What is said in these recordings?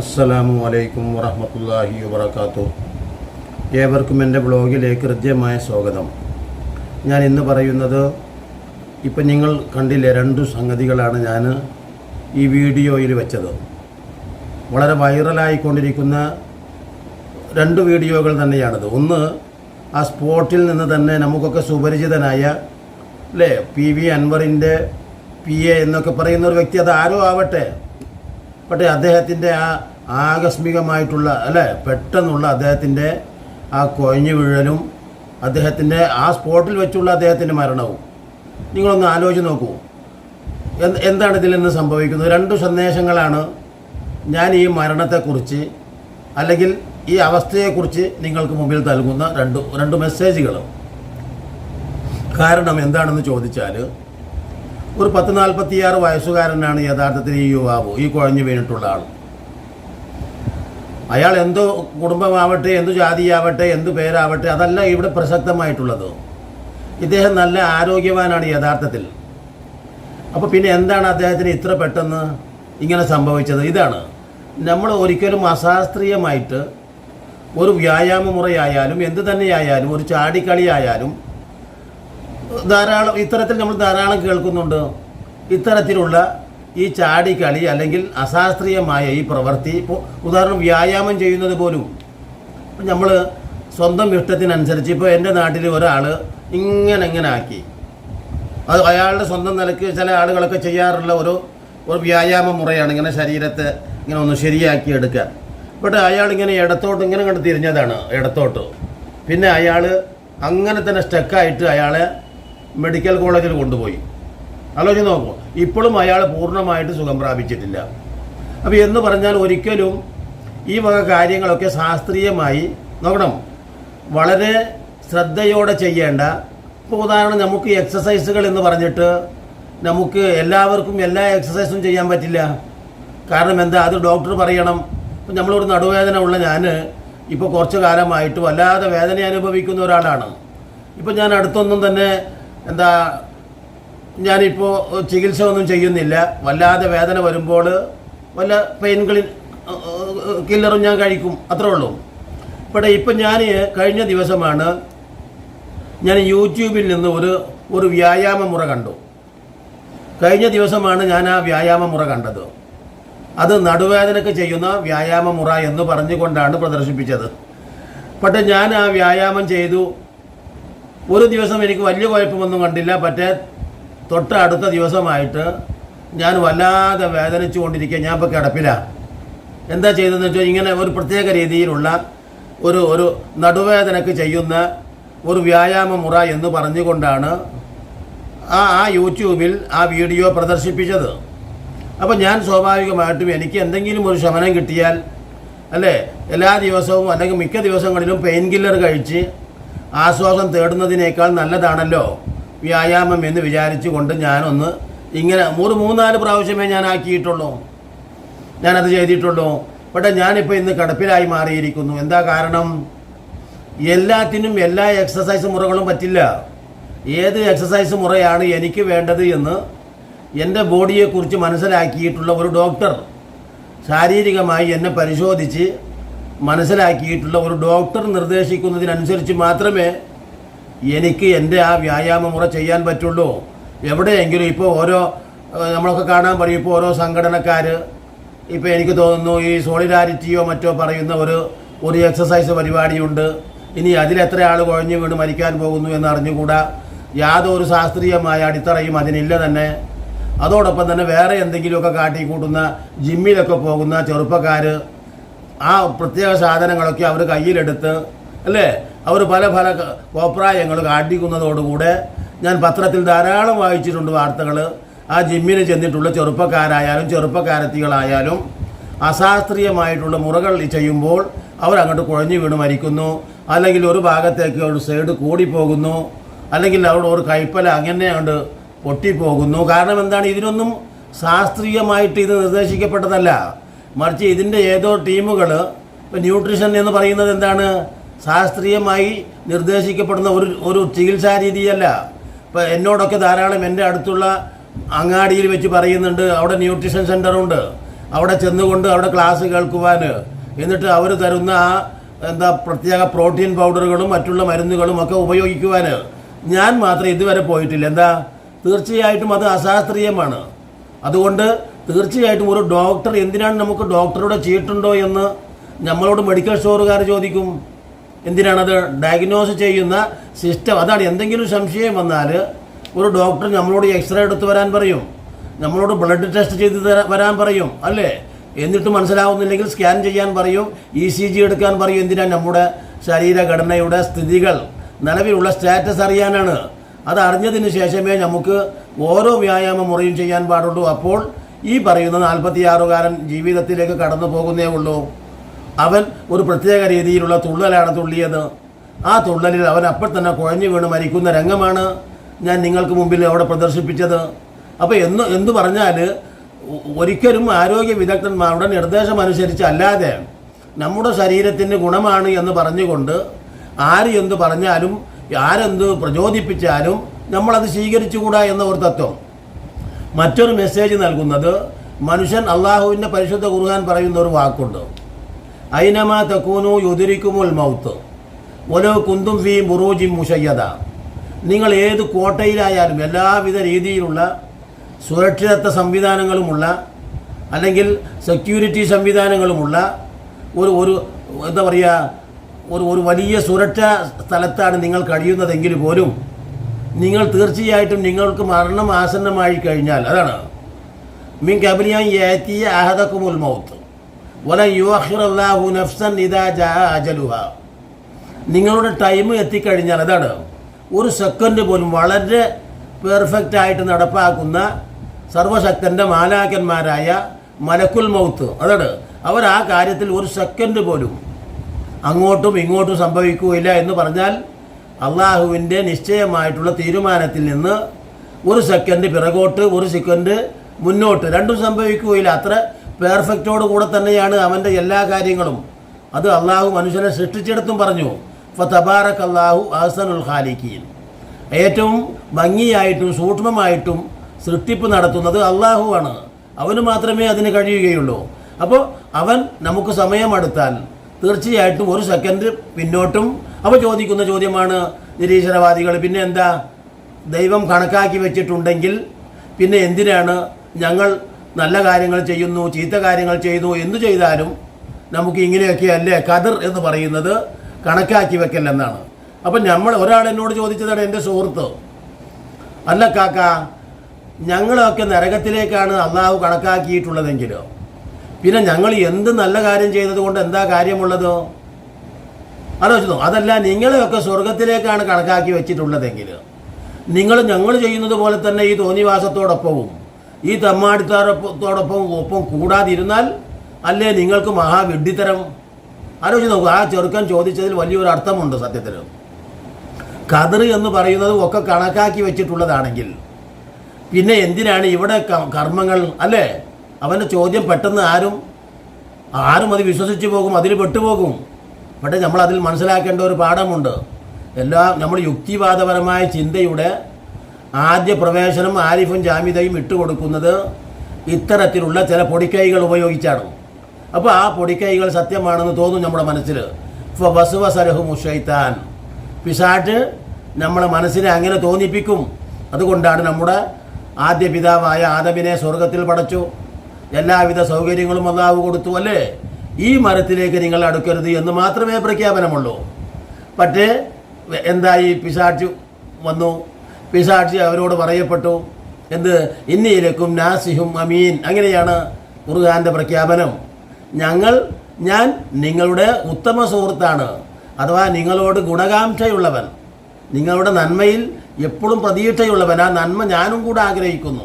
അസ്സലാമു അലൈക്കും വറഹമത്തല്ലാഹി വബർക്കാത്തു ഏവർക്കും എന്റെ ബ്ലോഗിലേക്ക് ഹൃദ്യമായ സ്വാഗതം. ഞാൻ ഇന്ന് പറയുന്നത് ഇപ്പം നിങ്ങൾ കണ്ടില്ലേ രണ്ടു സംഗതികളാണ് ഞാൻ ഈ വീഡിയോയിൽ വെച്ചത്. വളരെ വൈറലായിക്കൊണ്ടിരിക്കുന്ന രണ്ട് വീഡിയോകൾ തന്നെയാണിത്. ഒന്ന് ആ സ്പോട്ടിൽ നിന്ന് തന്നെ നമുക്കൊക്കെ സുപരിചിതനായ അല്ലേ പി വി അൻവറിന്റെ പി എ എന്നൊക്കെ പറയുന്ന ഒരു വ്യക്തി അത് ആരോ ആവട്ടെ? പക്ഷേ അദ്ദേഹത്തിന്റെ ആ ആകസ്മികമായിട്ടുള്ള അല്ലേ പെട്ടെന്നുള്ള അദ്ദേഹത്തിന്റെ ആ കൊഴഞ്ഞു വീഴലും അദ്ദേഹത്തിന്റെ ആ സ്പോട്ടിൽ വെച്ചുള്ള അദ്ദേഹത്തിന്റെ മരണവും. നിങ്ങളൊന്ന് ആലോചിച്ച് നോക്കൂ. എന്ത് എന്താണ് ഇതിൽ നിന്ന് സംഭവിക്കുന്നത്? രണ്ട് സന്ദേശങ്ങളാണ് ഞാൻ ഈ മരണത്തെക്കുറിച്ച് അല്ലെങ്കിൽ ഈ അവസ്ഥയെക്കുറിച്ച് നിങ്ങൾക്ക് മുമ്പിൽ നൽകുന്ന രണ്ട് രണ്ട് മെസ്സേജുകൾ കാരണം എന്താണെന്ന് ചോദിച്ചാൽ ഒരു പത്ത് നാൽപ്പത്തിയാറ് വയസ്സുകാരനാണ് യഥാർത്ഥത്തിൽ ഈ യുവാവ് ഈ കുഴഞ്ഞു വീണിട്ടുള്ള ആൾ അയാൾ എന്തോ കുടുംബമാവട്ടെ എന്തു ജാതിയാവട്ടെ എന്തു പേരാവട്ടെ അതല്ല ഇവിടെ പ്രസക്തമായിട്ടുള്ളത്. ഇദ്ദേഹം നല്ല ആരോഗ്യവാനാണ് യഥാർത്ഥത്തിൽ. അപ്പോൾ പിന്നെ എന്താണ് അദ്ദേഹത്തിന് ഇത്ര പെട്ടെന്ന് ഇങ്ങനെ സംഭവിച്ചത്? ഇതാണ്. നമ്മൾ ഒരിക്കലും അശാസ്ത്രീയമായിട്ട് ഒരു വ്യായാമ മുറയായാലും എന്ത് തന്നെയായാലും ഒരു ചാടിക്കളി ആയാലും ധാരാളം ഇത്തരത്തിൽ നമ്മൾ ധാരാളം കേൾക്കുന്നുണ്ട്. ഇത്തരത്തിലുള്ള ഈ ചാടിക്കളി അല്ലെങ്കിൽ അശാസ്ത്രീയമായ ഈ പ്രവൃത്തി ഇപ്പോൾ ഉദാഹരണം വ്യായാമം ചെയ്യുന്നത് പോലും. നമ്മൾ സ്വന്തം ഇഷ്ടത്തിനനുസരിച്ച് ഇപ്പോൾ എന്റെ നാട്ടിൽ ഒരാൾ ഇങ്ങനെ ഇങ്ങനെ ആക്കി അത് അയാളുടെ സ്വന്തം നിലയ്ക്ക് ചില ആളുകളൊക്കെ ചെയ്യാറുള്ള ഒരു ഒരു വ്യായാമ മുറയാണ് ഇങ്ങനെ ശരീരത്തെ ഇങ്ങനെ ഒന്ന് ശരിയാക്കി എടുക്കുക. ബട്ട് അയാൾ ഇങ്ങനെ ഇടത്തോട്ട് ഇങ്ങനെ കണ്ട് തിരിഞ്ഞതാണ് ഇടത്തോട്ട്. പിന്നെ അയാൾ അങ്ങനെ തന്നെ സ്റ്റക്കായിട്ട് അയാളെ മെഡിക്കൽ കോളേജിൽ കൊണ്ടുപോയി. ആലോചിച്ച് നോക്കൂ. ഇപ്പോഴും അയാൾ പൂർണമായിട്ട് സുഖം പ്രാപിച്ചിട്ടില്ല. അപ്പോൾ എന്ന് പറഞ്ഞാൽ ഒരിക്കലും ഈ വക കാര്യങ്ങളൊക്കെ ശാസ്ത്രീയമായി നോക്കണം. വളരെ ശ്രദ്ധയോടെ ചെയ്യേണ്ട. ഇപ്പോൾ ഉദാഹരണം നമുക്ക് എക്സസൈസുകൾ എന്ന് പറഞ്ഞിട്ട് നമുക്ക് എല്ലാവർക്കും എല്ലാ എക്സസൈസും ചെയ്യാൻ പറ്റില്ല. കാരണം എന്താ? അത് ഡോക്ടർ പറയണം. ഇപ്പം നമ്മളൊരു നടുവേദന ഉള്ള ഞാൻ ഇപ്പോൾ കുറച്ച് കാലമായിട്ട് വല്ലാതെ വേദന അനുഭവിക്കുന്ന ഒരാളാണ്. ഇപ്പം ഞാൻ അടുത്തൊന്നും തന്നെ എന്താ ഞാനിപ്പോൾ ചികിത്സ ഒന്നും ചെയ്യുന്നില്ല. വല്ലാതെ വേദന വരുമ്പോൾ വല്ല പെയിൻ ക്ലിൻ കില്ലറും ഞാൻ കഴിക്കും. അത്രേ ഉള്ളൂ. ഇവിടെ ഇപ്പം ഞാൻ കഴിഞ്ഞ ദിവസമാണ് ഞാൻ യൂട്യൂബിൽ നിന്ന് ഒരു ഒരു വ്യായാമ മുറ കണ്ടു. കഴിഞ്ഞ ദിവസമാണ് ഞാൻ ആ വ്യായാമ മുറ കണ്ടത്. അത് നടുവേദനക്ക് ചെയ്യുന്ന വ്യായാമ മുറ എന്ന് പറഞ്ഞുകൊണ്ടാണ് പ്രദർശിപ്പിച്ചത്. പക്ഷേ ഞാൻ ആ വ്യായാമം ചെയ്തു. ഒരു ദിവസം എനിക്ക് വലിയ കുഴപ്പമൊന്നും കണ്ടില്ല. പക്ഷേ തൊട്ട് അടുത്ത ദിവസമായിട്ട് ഞാൻ വല്ലാതെ വേദനിച്ചു കൊണ്ടിരിക്കുക ഞാൻ ഇപ്പോൾ കിടപ്പിലാണ് എന്താ ചെയ്തതെന്ന് വെച്ചാൽ ഇങ്ങനെ ഒരു പ്രത്യേക രീതിയിലുള്ള ഒരു ഒരു നടുവേദനക്ക് ചെയ്യുന്ന ഒരു വ്യായാമ മുറ എന്ന് പറഞ്ഞുകൊണ്ടാണ് ആ ആ യൂട്യൂബിൽ ആ വീഡിയോ പ്രദർശിപ്പിച്ചത്. അപ്പോൾ ഞാൻ സ്വാഭാവികമായിട്ടും എനിക്ക് എന്തെങ്കിലും ഒരു ശമനം കിട്ടിയാൽ അല്ലേ എല്ലാ ദിവസവും അല്ലെങ്കിൽ മിക്ക ദിവസങ്ങളിലും പെയിൻ കില്ലർ കഴിച്ച് ആശ്വാസം തേടുന്നതിനേക്കാൾ നല്ലതാണല്ലോ വ്യായാമം എന്ന് വിചാരിച്ചുകൊണ്ട് ഞാനൊന്ന് ഇങ്ങനെ ഒരു മൂന്നാൽ പ്രാവശ്യമേ ഞാൻ ആക്കിയിട്ടുള്ളൂ. ഞാനത് ചെയ്തിട്ടുള്ളൂ. പക്ഷേ ഞാനിപ്പോൾ ഇന്ന് കിടപ്പിലായി മാറിയിരിക്കുന്നു. എന്താ കാരണം? എല്ലാത്തിനും എല്ലാ എക്സസൈസ് മുറകളും പറ്റില്ല. ഏത് എക്സസൈസ് മുറയാണ് എനിക്ക് വേണ്ടത് എന്ന് എന്റെ ബോഡിയെക്കുറിച്ച് മനസ്സിലാക്കിയിട്ടുള്ള ഒരു ഡോക്ടർ ശാരീരികമായി എന്നെ പരിശോധിച്ച് മനസ്സിലാക്കിയിട്ടുള്ള ഒരു ഡോക്ടർ നിർദ്ദേശിക്കുന്നതിനനുസരിച്ച് മാത്രമേ എനിക്ക് എന്റെ ആ വ്യായാമ മുറ ചെയ്യാൻ പറ്റുള്ളൂ. എവിടെയെങ്കിലും ഇപ്പോൾ ഓരോ നമ്മളൊക്കെ കാണാൻ പറയും ഇപ്പോൾ ഓരോ സംഘടനക്കാർ ഇപ്പോൾ എനിക്ക് തോന്നുന്നു ഈ സോളിഡാരിറ്റിയോ മറ്റോ പറയുന്ന ഒരു ഒരു എക്സസൈസ് പരിപാടിയുണ്ട്. ഇനി അതിലെത്ര ആൾ കുഴഞ്ഞു വീണ് മരിക്കാൻ പോകുന്നു എന്ന് അറിഞ്ഞുകൂടാ യാതൊരു ശാസ്ത്രീയമായ അടിത്തറയും അതിനില്ല തന്നെ. അതോടൊപ്പം തന്നെ വേറെ എന്തെങ്കിലുമൊക്കെ കാട്ടിക്കൂട്ടുന്ന ജിമ്മിലൊക്കെ പോകുന്ന ചെറുപ്പക്കാർ ആ പ്രത്യേക സാധനങ്ങളൊക്കെ അവർ കയ്യിലെടുത്ത് അല്ലേ? അവർ പല പല കോപ്രായങ്ങൾ കാട്ടിക്കുന്നതോടുകൂടെ ഞാൻ പത്രത്തിൽ ധാരാളം വായിച്ചിട്ടുണ്ട് വാർത്തകൾ ആ ജിമ്മിന് ചെന്നിട്ടുള്ള ചെറുപ്പക്കാരായാലും ചെറുപ്പക്കാരത്തികളായാലും അശാസ്ത്രീയമായിട്ടുള്ള മുറകൾ ചെയ്യുമ്പോൾ അവരങ്ങോട്ട് കുഴഞ്ഞു വീണ് മരിക്കുന്നു. അല്ലെങ്കിൽ ഒരു ഭാഗത്തേക്ക് ഒരു സൈഡ് കൂടിപ്പോകുന്നു. അല്ലെങ്കിൽ അവിടെ ഒരു കൈപ്പല അങ്ങനെ അങ്ങോട്ട് പൊട്ടിപ്പോകുന്നു. കാരണം എന്താണ്? ഇതിനൊന്നും ശാസ്ത്രീയമായിട്ട് ഇത് നിർദ്ദേശിക്കപ്പെട്ടതല്ല. മറിച്ച് ഇതിന്റെ ഏതോ ടീമുകൾ ഇപ്പം ന്യൂട്രീഷൻ എന്ന് പറയുന്നത് എന്താണ്? ശാസ്ത്രീയമായി നിർദ്ദേശിക്കപ്പെടുന്ന ഒരു ഒരു ചികിത്സാ രീതിയല്ല. ഇപ്പം എന്നോടൊക്കെ ധാരാളം എന്റെ അടുത്തുള്ള അങ്ങാടിയിൽ വെച്ച് പറയുന്നുണ്ട് അവിടെ ന്യൂട്രീഷൻ സെന്ററുണ്ട് അവിടെ ചെന്നുകൊണ്ട് അവിടെ ക്ലാസ് കേൾക്കുവാൻ. എന്നിട്ട് അവർ തരുന്ന ആ എന്താ പ്രത്യേക പ്രോട്ടീൻ പൗഡറുകളും മറ്റുള്ള മരുന്നുകളും ഒക്കെ ഉപയോഗിക്കുവാൻ. ഞാൻ മാത്രം ഇതുവരെ പോയിട്ടില്ല. എന്താ? തീർച്ചയായിട്ടും അത് അശാസ്ത്രീയമാണ്. അതുകൊണ്ട് തീർച്ചയായിട്ടും ഒരു ഡോക്ടർ എന്തിനാണ് നമുക്ക് ഡോക്ടറുടെ ചീട്ടുണ്ടോ എന്ന് നമ്മളോട് മെഡിക്കൽ സ്റ്റോറുകാർ ചോദിക്കും. എന്തിനാണത്? ഡയഗ്നോസ് ചെയ്യുന്ന സിസ്റ്റം അതാണ് എന്തെങ്കിലും സംശയം വന്നാൽ ഒരു ഡോക്ടർ നമ്മളോട് എക്സ്റേ എടുത്ത് വരാൻ പറയും. നമ്മളോട് ബ്ലഡ് ടെസ്റ്റ് ചെയ്ത് വരാൻ പറയും. അല്ലേ? എന്നിട്ട് മനസ്സിലാവുന്നില്ലെങ്കിൽ സ്കാൻ ചെയ്യാൻ പറയും. ഇ സി ജി എടുക്കാൻ പറയും. എന്തിനാണ് നമ്മുടെ ശരീരഘടനയുടെ സ്ഥിതികൾ? നിലവിലുള്ള സ്റ്റാറ്റസ് അറിയാനാണ്. അത് അറിഞ്ഞതിന് ശേഷമേ നമുക്ക് ഓരോ വ്യായാമ മുറയും ചെയ്യാൻ പാടുള്ളൂ. അപ്പോൾ ഈ പറയുന്ന നാൽപ്പത്തിയാറുകാരൻ ജീവിതത്തിലേക്ക് കടന്നു പോകുന്നേ ഉള്ളൂ. അവൻ ഒരു പ്രത്യേക രീതിയിലുള്ള തുള്ളലാണ് തുള്ളിയത്. ആ തുള്ളലിൽ അവൻ അപ്പോൾ തന്നെ കുഴഞ്ഞു വീണ് മരിക്കുന്ന രംഗമാണ് ഞാൻ നിങ്ങൾക്ക് മുമ്പിൽ അവിടെ പ്രദർശിപ്പിച്ചത്. അപ്പോൾ എന്ന് എന്തു പറഞ്ഞാൽ ഒരിക്കലും ആരോഗ്യ വിദഗ്ധന്മാരുടെ നിർദ്ദേശം അനുസരിച്ച് അല്ലാതെ നമ്മുടെ ശരീരത്തിന് ഗുണമാണ് എന്ന് പറഞ്ഞുകൊണ്ട് ആര് എന്ത് പറഞ്ഞാലും ആരെന്ത് പ്രചോദിപ്പിച്ചാലും നമ്മളത് സ്വീകരിച്ചുകൂടാ എന്ന ഒരു തത്വം. മറ്റൊരു മെസ്സേജ് നൽകുന്നത് മനുഷ്യൻ അള്ളാഹുവിന്റെ പരിശുദ്ധ ഖുർആൻ പറയുന്ന ഒരു വാക്കുണ്ട്. ഐനമാ തക്കൂനു യുതിരിക്കുമുൽ മൗത്ത്. ഓരോ കുന്തും ഫീ ബുറൂജി മുഷയ്യത നിങ്ങൾ ഏത് കോട്ടയിലായാലും എല്ലാവിധ രീതിയിലുള്ള സുരക്ഷിതത്വ സംവിധാനങ്ങളുമുള്ള അല്ലെങ്കിൽ സെക്യൂരിറ്റി സംവിധാനങ്ങളുമുള്ള ഒരു ഒരു എന്താ പറയുക ഒരു ഒരു വലിയ സുരക്ഷാ സ്ഥലത്താണ് നിങ്ങൾ കഴിയുന്നതെങ്കിൽ പോലും നിങ്ങൾ തീർച്ചയായിട്ടും നിങ്ങൾക്ക് മരണം ആസന്നമായി കഴിഞ്ഞാൽ അതാണ്. മീൻ കബലിയാൻ ഏത്തിയ അഹദക്കുമുൽ മൗത്ത്. വല യുഹു നഫ്സൻ ഇദാ ജാ അജലുഹ. നിങ്ങളുടെ ടൈം എത്തിക്കഴിഞ്ഞാൽ അതാണ്. ഒരു സെക്കൻഡ് പോലും വളരെ പെർഫെക്റ്റ് ആയിട്ട് നടപ്പാക്കുന്ന സർവശക്തന്റെ മാലാക്കന്മാരായ മലക്കുൽ മൗത്ത് അതാണ്. അവർ ആ കാര്യത്തിൽ ഒരു സെക്കൻഡ് പോലും അങ്ങോട്ടും ഇങ്ങോട്ടും സംഭവിക്കുകയില്ല എന്ന് പറഞ്ഞാൽ അള്ളാഹുവിന്റെ നിശ്ചയമായിട്ടുള്ള തീരുമാനത്തിൽ നിന്ന് ഒരു സെക്കൻഡ് പിറകോട്ട് ഒരു സെക്കൻഡ് മുന്നോട്ട്. രണ്ടും സംഭവിക്കുകയില്ല. അത്ര പെർഫെക്റ്റോട് കൂടെ തന്നെയാണ് അവന്റെ എല്ലാ കാര്യങ്ങളും. അത് അള്ളാഹു മനുഷ്യനെ സൃഷ്ടിച്ചെടുത്തും പറഞ്ഞു. ഫ തബാറക് അള്ളാഹു അഹസനുൽ ഖാലിക്കീൻ ഏറ്റവും ഭംഗിയായിട്ടും സൂക്ഷ്മമായിട്ടും സൃഷ്ടിപ്പ് നടത്തുന്നത് അള്ളാഹുവാണ്. അവന് മാത്രമേ അതിന് കഴിയുകയുള്ളൂ. അപ്പോൾ അവൻ നമുക്ക് സമയമെടുത്താൽ തീർച്ചയായിട്ടും ഒരു സെക്കൻഡ് പിന്നോട്ടും അവ ചോദിക്കുന്ന ചോദ്യമാണ് നിരീശ്വരവാദികൾ. പിന്നെ എന്താ? ദൈവം കണക്കാക്കി വെച്ചിട്ടുണ്ടെങ്കിൽ പിന്നെ എന്തിനാണ് ഞങ്ങൾ നല്ല കാര്യങ്ങൾ ചെയ്യുന്നു ചീത്ത കാര്യങ്ങൾ ചെയ്യുന്നു എന്തു ചെയ്താലും നമുക്ക് ഇങ്ങനെയൊക്കെ അല്ലേ? കതിർ എന്ന് പറയുന്നത് കണക്കാക്കി വെക്കല്ലെന്നാണ് അപ്പം നമ്മൾ ഒരാൾ എന്നോട് ചോദിച്ചതാണ് എന്റെ സുഹൃത്ത്. അല്ല കാക്ക ഞങ്ങളൊക്കെ നരകത്തിലേക്കാണ് അള്ളാഹു കണക്കാക്കിയിട്ടുള്ളതെങ്കിലോ? പിന്നെ ഞങ്ങൾ എന്ത് നല്ല കാര്യം ചെയ്തത് കൊണ്ട് എന്താ കാര്യമുള്ളത്? ആലോചിച്ചു. അതല്ല നിങ്ങളെയൊക്കെ സ്വർഗത്തിലേക്കാണ് കണക്കാക്കി വെച്ചിട്ടുള്ളതെങ്കിൽ നിങ്ങൾ ഞങ്ങൾ ചെയ്യുന്നത് പോലെ തന്നെ ഈ തോന്നിവാസത്തോടൊപ്പവും ഈ തമ്മാടിത്തോടൊപ്പം ഒപ്പം കൂടാതിരുന്നാൽ അല്ലേ നിങ്ങൾക്ക് മഹാവിഡ്ഢിത്തരം ആലോചിച്ച് നോക്കുക ആ ചെറുക്കൻ ചോദിച്ചതിൽ വലിയൊരു അർത്ഥമുണ്ട് സത്യത്തിൽ. കതിർ എന്ന് പറയുന്നത് ഒക്കെ കണക്കാക്കി വെച്ചിട്ടുള്ളതാണെങ്കിൽ പിന്നെ എന്തിനാണ് ഇവിടെ കർമ്മങ്ങൾ? അല്ലേ? അവന്റെ ചോദ്യം പെട്ടെന്ന് ആരും ആരും അത് വിശ്വസിച്ച് പോകും അതിൽ പെട്ടുപോകും. പക്ഷേ നമ്മൾ അതിൽ മനസ്സിലാക്കേണ്ട ഒരു പാഠമുണ്ട്. എല്ലാ നമ്മൾ യുക്തിവാദപരമായ ചിന്തയുടെ ആദ്യ പ്രവേശനം ആരിഫും ജാമിതയും ഇട്ടുകൊടുക്കുന്നത് ഇത്തരത്തിലുള്ള ചില പൊടിക്കൈകൾ ഉപയോഗിച്ചാണ്. അപ്പോൾ ആ പൊടിക്കൈകൾ സത്യമാണെന്ന് തോന്നും നമ്മുടെ മനസ്സിൽ. വസുവസരഹു മുഷൈത്താൻ പിശാട്ട് നമ്മളെ മനസ്സിനെ അങ്ങനെ തോന്നിപ്പിക്കും. അതുകൊണ്ടാണ് നമ്മുടെ ആദ്യ പിതാവായ ആദമിനെ സ്വർഗത്തിൽ പടച്ചു. എല്ലാവിധ സൗകര്യങ്ങളും അള്ളാഹു കൊടുത്തു അല്ലേ? ഈ മരത്തിലേക്ക് നിങ്ങൾ അടുക്കരുത് എന്ന് മാത്രമേ പ്രഖ്യാപനമുള്ളൂ. പക്ഷേ എന്തായി പിശാച്ച് വന്നു? പിശാച്ച് അവരോട് പറയപ്പെട്ടു. എന്ത്? ഇന്നിയിലേക്കും നാസിഹും അമീൻ. അങ്ങനെയാണ് ഖുർഹാന്റെ പ്രഖ്യാപനം. ഞങ്ങൾ ഞാൻ നിങ്ങളുടെ ഉത്തമ സുഹൃത്താണ്. അഥവാ നിങ്ങളോട് ഗുണകാംക്ഷയുള്ളവൻ. നിങ്ങളുടെ നന്മയിൽ എപ്പോഴും പ്രതീക്ഷയുള്ളവൻ ആ നന്മ ഞാനും കൂടെ ആഗ്രഹിക്കുന്നു.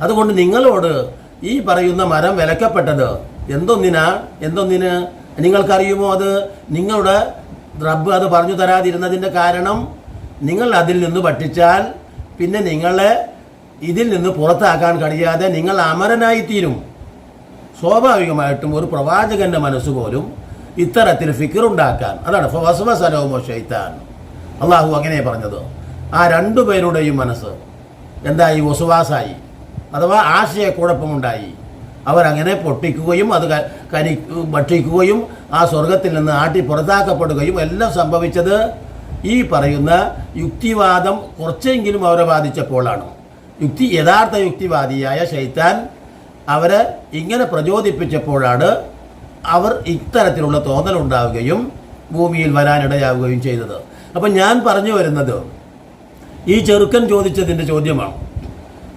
അതുകൊണ്ട് നിങ്ങളോട് ഈ പറയുന്ന മരം വിലക്കപ്പെട്ടത് എന്തൊന്നിനാ? എന്തൊന്നിന്? നിങ്ങൾക്കറിയുമോ അത്? നിങ്ങളുടെ റബ്ബ് അത് പറഞ്ഞു തരാതിരുന്നതിന്റെ കാരണം നിങ്ങൾ അതിൽ നിന്ന് പഠിച്ചാൽ പിന്നെ നിങ്ങളെ ഇതിൽ നിന്ന് പുറത്താക്കാൻ കഴിയാതെ നിങ്ങൾ അമരനായി തീരും സ്വാഭാവികമായിട്ടും ഒരു പ്രവാചകന്റെ മനസ്സ് പോലും ഇത്തരത്തിൽ ഫിക്കറുണ്ടാക്കാൻ അതാണ് ഫവസ്വസലവുമോ ഷെയ്ത്താൻ അള്ളാഹു അങ്ങനെ പറഞ്ഞത്. ആ രണ്ടു പേരുടെയും മനസ്സ് എന്തായി? വസുവാസായി. അഥവാ ആശയക്കുഴപ്പമുണ്ടായി. അവരങ്ങനെ പൊട്ടിക്കുകയും അത് കരി ഭക്ഷിക്കുകയും ആ സ്വർഗത്തിൽ നിന്ന് ആട്ടി പുറത്താക്കപ്പെടുകയും എല്ലാം സംഭവിച്ചത് ഈ പറയുന്ന യുക്തിവാദം കുറച്ചെങ്കിലും അവരെ ബാധിച്ചപ്പോഴാണ്. യുക്തി യഥാർത്ഥ യുക്തിവാദിയായ ശൈത്താൻ അവരെ ഇങ്ങനെ പ്രചോദിപ്പിച്ചപ്പോഴാണ് അവർ ഇത്തരത്തിലുള്ള തോന്നലുണ്ടാവുകയും ഭൂമിയിൽ വരാനിടയാവുകയും ചെയ്തത്. അപ്പം ഞാൻ പറഞ്ഞു വരുന്നത് ഈ ചെറുക്കൻ ചോദിച്ചതിന്റെ ചോദ്യമാണ്.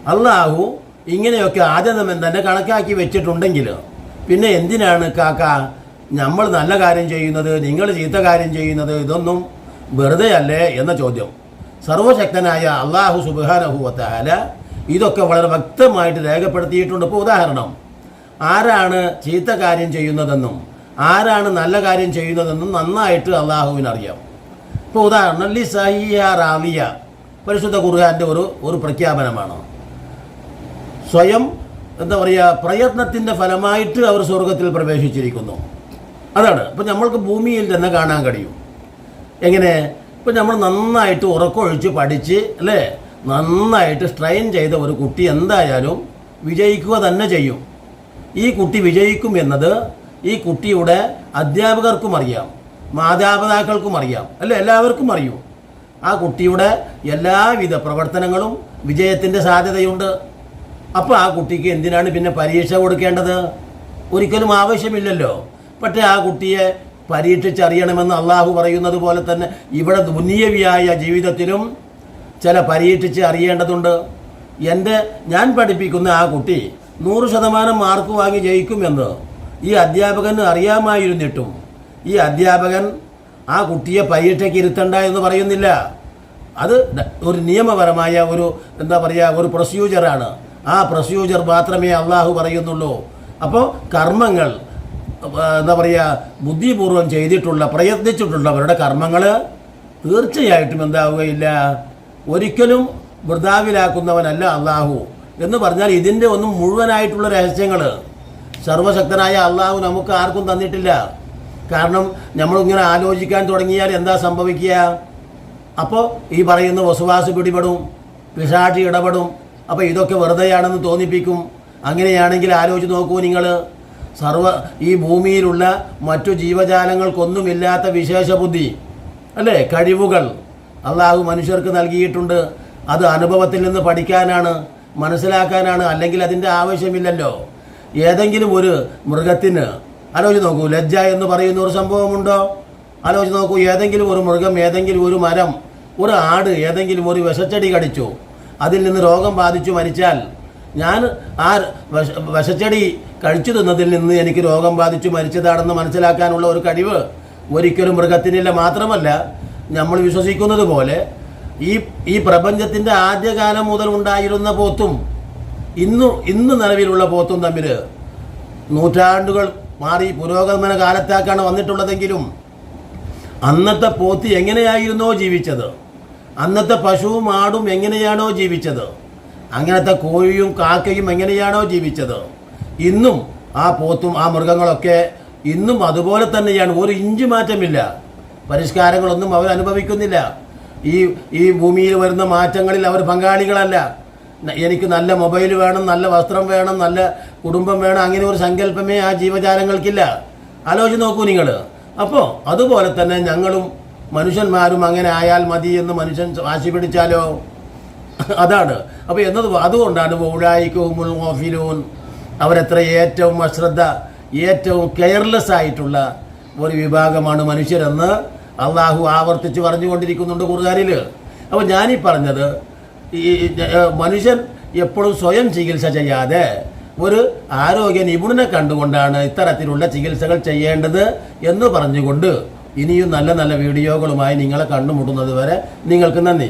അള്ളാഹു ഇങ്ങനെയൊക്കെ ആദ്യം തന്നെ കണക്കാക്കി വെച്ചിട്ടുണ്ടെങ്കിൽ പിന്നെ എന്തിനാണ് കാക്ക നമ്മൾ നല്ല കാര്യം ചെയ്യുന്നത് നിങ്ങൾ ചീത്ത കാര്യം ചെയ്യുന്നത് ഇതൊന്നും വെറുതെ അല്ലേ എന്ന ചോദ്യം. സർവശക്തനായ അള്ളാഹു സുബാനഹുവത്താല ഇതൊക്കെ വളരെ വ്യക്തമായിട്ട് രേഖപ്പെടുത്തിയിട്ടുണ്ട്. ഇപ്പോൾ ഉദാഹരണം ആരാണ് ചീത്ത കാര്യം ചെയ്യുന്നതെന്നും ആരാണ് നല്ല കാര്യം ചെയ്യുന്നതെന്നും നന്നായിട്ട് അള്ളാഹുവിനറിയാം. ഇപ്പോൾ ഉദാഹരണം ലി സഹിയ റാവിയ പരിശുദ്ധ ഖുർആാന്റെ ഒരു ഒരു പ്രഖ്യാപനമാണ്. സ്വയം എന്താ പറയുക പ്രയത്നത്തിന്റെ ഫലമായിട്ട് അവർ സ്വർഗത്തിൽ പ്രവേശിച്ചിരിക്കുന്നു. അതാണ്. ഇപ്പം നമ്മൾക്ക് ഭൂമിയിൽ തന്നെ കാണാൻ കഴിയും. എങ്ങനെ? ഇപ്പം നമ്മൾ നന്നായിട്ട് ഉറക്കമൊഴിച്ച് പഠിച്ച് അല്ലേ? നന്നായിട്ട് സ്ട്രെയിൻ ചെയ്ത ഒരു കുട്ടി എന്തായാലും വിജയിക്കുക തന്നെ ചെയ്യും. ഈ കുട്ടി വിജയിക്കും എന്നത് ഈ കുട്ടിയുടെ അധ്യാപകർക്കും അറിയാം. മാതാപിതാക്കൾക്കും അറിയാം. അല്ലേ? എല്ലാവർക്കും അറിയും. ആ കുട്ടിയുടെ എല്ലാവിധ പ്രവർത്തനങ്ങളും വിജയത്തിന്റെ സാധ്യതയുണ്ട്. അപ്പോൾ ആ കുട്ടിക്ക് എന്തിനാണ് പിന്നെ പരീക്ഷ കൊടുക്കേണ്ടത്? ഒരിക്കലും ആവശ്യമില്ലല്ലോ. പക്ഷേ ആ കുട്ടിയെ പരീക്ഷിച്ചറിയണമെന്ന് അള്ളാഹു പറയുന്നത് പോലെ തന്നെ ഇവിടെ ദുനിയവിയായ ജീവിതത്തിലും ചില പരീക്ഷിച്ച് അറിയേണ്ടതുണ്ട്. എന്റെ ഞാൻ പഠിപ്പിക്കുന്ന ആ കുട്ടി നൂറ് ശതമാനം മാർക്ക് വാങ്ങി ജയിക്കുമെന്ന് ഈ അധ്യാപകന് അറിയാമായിരുന്നിട്ടും ഈ അധ്യാപകൻ ആ കുട്ടിയെ പരീക്ഷയ്ക്ക് ഇരുത്തണ്ട എന്ന് പറയുന്നില്ല. അത് ഒരു നിയമപരമായ ഒരു എന്താ പറയുക ഒരു പ്രൊസീജിയറാണ് ആ പ്രൊസീജിയർ മാത്രമേ അള്ളാഹു പറയുന്നുള്ളൂ. അപ്പോൾ കർമ്മങ്ങൾ എന്താ പറയുക ബുദ്ധിപൂർവം ചെയ്തിട്ടുള്ള പ്രയത്നിച്ചിട്ടുള്ളവരുടെ കർമ്മങ്ങൾ തീർച്ചയായിട്ടും എന്താവുകയില്ല. ഒരിക്കലും വൃതാവിലാക്കുന്നവനല്ല അള്ളാഹു എന്ന് പറഞ്ഞാൽ ഇതിന്റെ ഒന്നും മുഴുവനായിട്ടുള്ള രഹസ്യങ്ങൾ സർവശക്തനായ അള്ളാഹു നമുക്ക് ആർക്കും തന്നിട്ടില്ല. കാരണം നമ്മളിങ്ങനെ ആലോചിക്കാൻ തുടങ്ങിയാൽ എന്താ സംഭവിക്കുക? അപ്പോൾ ഈ പറയുന്ന വസുവാസ് പിടിപെടും പിശാചി ഇടപെടും അപ്പോൾ ഇതൊക്കെ വെറുതെയാണെന്ന് തോന്നിപ്പിക്കും. അങ്ങനെയാണെങ്കിൽ ആലോചിച്ച് നോക്കൂ നിങ്ങൾ സർവ ഈ ഭൂമിയിലുള്ള മറ്റു ജീവജാലങ്ങൾക്കൊന്നുമില്ലാത്ത വിശേഷ ബുദ്ധി അല്ലേ? കഴിവുകൾ. അള്ളാഹു മനുഷ്യർക്ക് നൽകിയിട്ടുണ്ട്. അത് അനുഭവത്തിൽ നിന്ന് പഠിക്കാനാണ് മനസ്സിലാക്കാനാണ് അല്ലെങ്കിൽ അതിന്റെ ആവശ്യമില്ലല്ലോ. ഏതെങ്കിലും ഒരു മൃഗത്തിന് ആലോചിച്ച് നോക്കൂ ലജ്ജ എന്ന് പറയുന്ന ഒരു സംഭവമുണ്ടോ? ആലോചിച്ച് നോക്കൂ ഏതെങ്കിലും ഒരു മൃഗം ഏതെങ്കിലും ഒരു മരം ഒരു ആട് ഏതെങ്കിലും ഒരു വിഷച്ചെടി കടിച്ചു. അതിൽ നിന്ന് രോഗം ബാധിച്ചു മരിച്ചാൽ ഞാൻ ആ വിഷ വിഷച്ചെടി കഴിച്ചു തിന്നതിൽ നിന്ന് എനിക്ക് രോഗം ബാധിച്ചു മരിച്ചതാണെന്ന് മനസ്സിലാക്കാനുള്ള ഒരു കഴിവ് ഒരിക്കലും മൃഗത്തിനില്ല. മാത്രമല്ല നമ്മൾ വിശ്വസിക്കുന്നത് പോലെ ഈ ഈ പ്രപഞ്ചത്തിന്റെ ആദ്യകാലം മുതൽ ഉണ്ടായിരുന്ന പോത്തും ഇന്നു ഇന്ന് നിലവിലുള്ള പോത്തും തമ്മിൽ നൂറ്റാണ്ടുകൾ മാറി പുരോഗമന കാലത്താക്കാണ് വന്നിട്ടുള്ളതെങ്കിലും അന്നത്തെ പോത്ത് എങ്ങനെയായിരുന്നോ ജീവിച്ചത്? അന്നത്തെ പശുവും ആടും എങ്ങനെയാണോ ജീവിച്ചത്? അങ്ങനത്തെ കോഴിയും കാക്കയും എങ്ങനെയാണോ ജീവിച്ചത്? ഇന്നും ആ പോത്തും ആ മൃഗങ്ങളൊക്കെ ഇന്നും അതുപോലെ തന്നെയാണ്. ഒരു ഇഞ്ച് മാറ്റമില്ല. പരിഷ്കാരങ്ങളൊന്നും അവർ അനുഭവിക്കുന്നില്ല. ഈ ഈ ഭൂമിയിൽ വരുന്ന മാറ്റങ്ങളിൽ അവർ പങ്കാളികളല്ല. എനിക്ക് നല്ല മൊബൈൽ വേണം നല്ല വസ്ത്രം വേണം നല്ല കുടുംബം വേണം അങ്ങനെ ഒരു സങ്കല്പമേ ആ ജീവജാലങ്ങൾക്കില്ല. ആലോചിച്ച് നോക്കൂ നിങ്ങൾ. അപ്പോൾ അതുപോലെ തന്നെ ഞങ്ങളും മനുഷ്യന്മാരും അങ്ങനെ ആയാൽ മതി എന്ന് മനുഷ്യൻ വാശി പിടിച്ചാലോ? അതാണ്. അപ്പോൾ എന്നത് അതുകൊണ്ടാണ് ഊഴായിക്കവും ഓഫിലൂൻ അവരെത്ര ഏറ്റവും അശ്രദ്ധ ഏറ്റവും കെയർലെസ് ആയിട്ടുള്ള ഒരു വിഭാഗമാണ് മനുഷ്യരെന്ന് അള്ളാഹു ആവർത്തിച്ച് പറഞ്ഞുകൊണ്ടിരിക്കുന്നുണ്ട് കുറുകാരിൽ അപ്പോൾ ഞാനീ പറഞ്ഞത് ഈ മനുഷ്യൻ എപ്പോഴും സ്വയം ചികിത്സ ചെയ്യാതെ ഒരു ആരോഗ്യ നിപുണനെ കണ്ടുകൊണ്ടാണ് ഇത്തരത്തിലുള്ള ചികിത്സകൾ ചെയ്യേണ്ടത് എന്ന് പറഞ്ഞുകൊണ്ട് ഇനിയും നല്ല നല്ല വീഡിയോകളുമായി നിങ്ങളെ കണ്ടുമുട്ടുന്നത് വരെ നിങ്ങൾക്ക് നന്ദി.